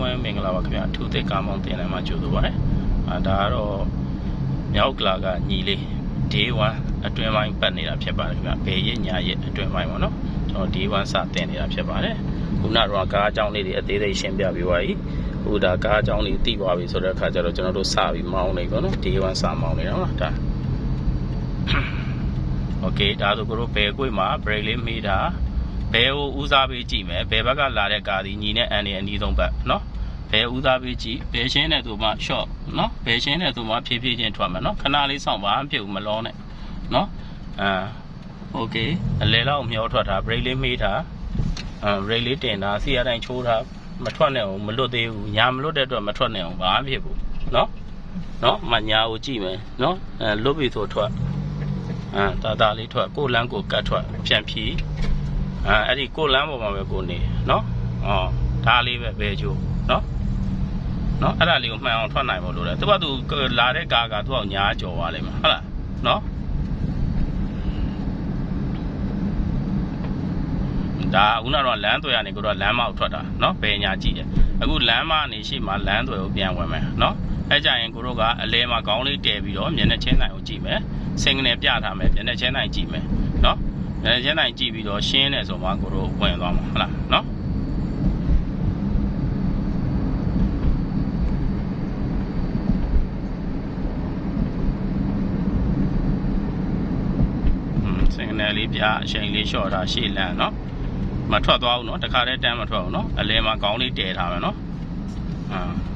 ဝမ်းမင်္ဂလာပါခင်ဗျာအထူးသိကာမောင်းတင်တယ်မှာကြိုဆိုပါရစေ။အာဒါကတော့မြောက်ကလာကညီလေး day 1အတွင်းပိုင်းပတ်နေတာဖြစ်ပါတယ်ခင်ဗျာ။ဘယ်ရက်ညာရက်အတွင်းပိုင်းပေါ့နော်။ကျွန်တော် day 1စတင်နေတာဖြစ်ပါတယ်။ခုနကတော့ကားအကြောင်းလေးတွေအသေးစိတ်ရှင်းပြပေးပါကြီး။ဟိုဒါကားအကြောင်းလေးသိပါပြီဆိုတဲ့အခါကျတော့ကျွန်တော်တို့စပြီးမောင်းနေပေါ့နော်။ day 1စမောင်းနေတာဟုတ်လား။ဒါ Okay ဒါဆိုကိုတို့ဘယ်ကွေ့မှာ brake လေးမိတာ ဘယ်ကိုဦးစားပေးကြည့်မယ်ဘယ်ဘက်ကလာတဲ့ကားဒီညီနဲ့အန်ဒီအနီးဆုံးဘက်เนาะဘယ်ဦးစားပေးကြည့်ဘယ်ရှင်းတဲ့သူမှ short เนาะဘယ်ရှင်းတဲ့သူမှဖြည်းဖြည်းချင်းထွက်မယ်เนาะခဏလေးစောင့်ပါမဖြစ်ဘူးမလောနဲ့เนาะအာโอเคအလဲလောက်မျောထွက်တာ brake လေးမိတာအာ brake လေးတင်တာစီရတိုင်းချိုးတာမထွက်နဲ့အောင်မလွတ်သေးဘူးညာမလွတ်တဲ့အတွက်မထွက်နဲ့အောင်ဘာမှဖြစ်ဘူးเนาะเนาะမညာကိုကြည့်မယ်เนาะအဲလွတ်ပြီဆိုထွက် အာတာတာလေးထွက်ကိုယ်လမ်းကိုကတ်ထွက်ပြန်ဖြီး အာအဲ့ဒီကိုယ်လမ်းပေါ်မှာပဲကိုနေနော်ဩဒါလေးပဲဘယ်ကျိုးနော်နော်အဲ့ဒါလေးကိုမှန်အောင်ထွက်နိုင်ဖို့လိုတယ်သူကသူလာတဲ့ကားကသူကညာကြော်သွားလိမ့်မယ်ဟုတ်လားနော်ဒါခုနကတော့လမ်းသွယ်ကနေကိုတော့လမ်းမောက်ထွက်တာနော်ဘယ်ညာကြည့်တယ်အခုလမ်းမနေရှိမှလမ်းသွယ်ကိုပြန်ဝင်မယ်နော်အဲကြရင်ကိုတို့ကအလဲမှာခေါင်းလေးတည်ပြီးတော့မျက်နှာချင်းနိုင်ကိုကြည့်မယ် စင်ကနေပြထားမယ်မျက်နှာချင်းနိုင်ကြည့်မယ်နော်မျက်နှာချင်းနိုင်ကြည့်ပြီးတော့ရှင်းတယ်ဆိုမှကိုတို့ဝင်သွားမှာဟုတ်လားနော်อืมစင်ကနေလေးပြအချိန်လေးလျှော့ထားရှေ့လမ်းနော်မထွက်သွားဘူးနော်တခါတည်းတန်းမထွက်ဘူးနော်အလဲမှာခေါင်းလေးတည်ထားမယ်နော်အာအာ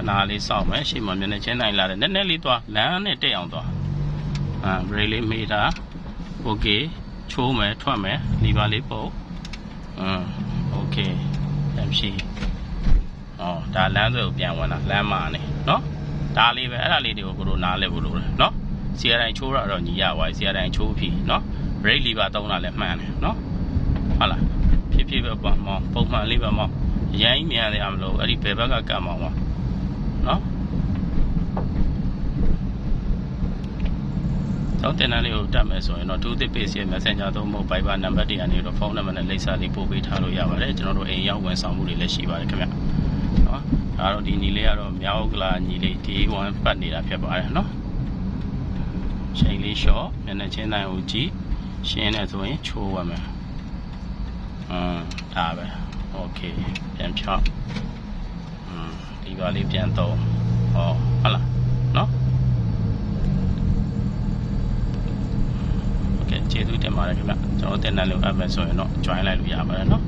ခဏလေးစောင့်မယ်ရှေ့မှာမျက်နှာချင်းနိုင်လာတယ်နည်းနည်းလေးသွားလမ်းနဲ့တက်အောင်သွားအာဘရေလေးမေးတာโอเคချိုးမယ်ထွက်မယ်လီဗာလေးပုတ်อืมโอเคပြန်ရှိဩဒါလမ်းဆွဲကိုပြန်ဝင်လာလမ်းမာနေနော်ဒါလေးပဲအဲ့ဒါလေးတွေကိုကိုတို့နားလဲဖို့လိုတယ်နော်စီရတိုင်းချိုးရတော့ညီရပါစီရတိုင်းချိုးပြီနော် brake lever တုံးတာလည်းမှန်တယ်နော်ဟုတ်လားဖြစ်ဖြစ်ပဲပေါ့မောင်းပုံမှန်လေးပဲမောင်းအရင်ကြီးမြန်တယ်အမလို့အဲ့ဒီဘယ်ဘက်ကကတ်မောင်းပါ နော်တော့တင်တန်းလေးကိုတက်မယ်ဆိုရင်တော့ 2 page ရဲ့ messenger သုံးဖို့ Viber နံပါတ်တွေကနေတော့ဖုန်းနံပါတ်နဲ့လိပ်စာလေးပို့ပေးထားလို့ရပါတယ်ကျွန်တော်တို့အိမ်ရောက်ဝန်ဆောင်မှုတွေလည်းရှိပါတယ်ခင်ဗျနော်ဒါတော့ဒီညီလေးကတော့မြောက်ကလာညီလေး D1 ပတ်နေတာဖြစ်ပါတယ်နော်ချိန်လေးလျှော့မျက်နှာချင်းတိုင်းကိုကြည့်ရှင်းနေဆိုရင်ချိုးရမယ်อืมဒါပဲโอเคပြန်ဖြောက်อืม ဒီပါလေးပြန်တော့ဟောဟုတ်လားနော် โอเคကျေးဇူးတင်ပါတယ်ခင်ဗျကျွန်တော်တင်တဲ့လို့အပ်မယ်ဆိုရင်တော့ join လိုက်လို့ရပါတယ်เนาะ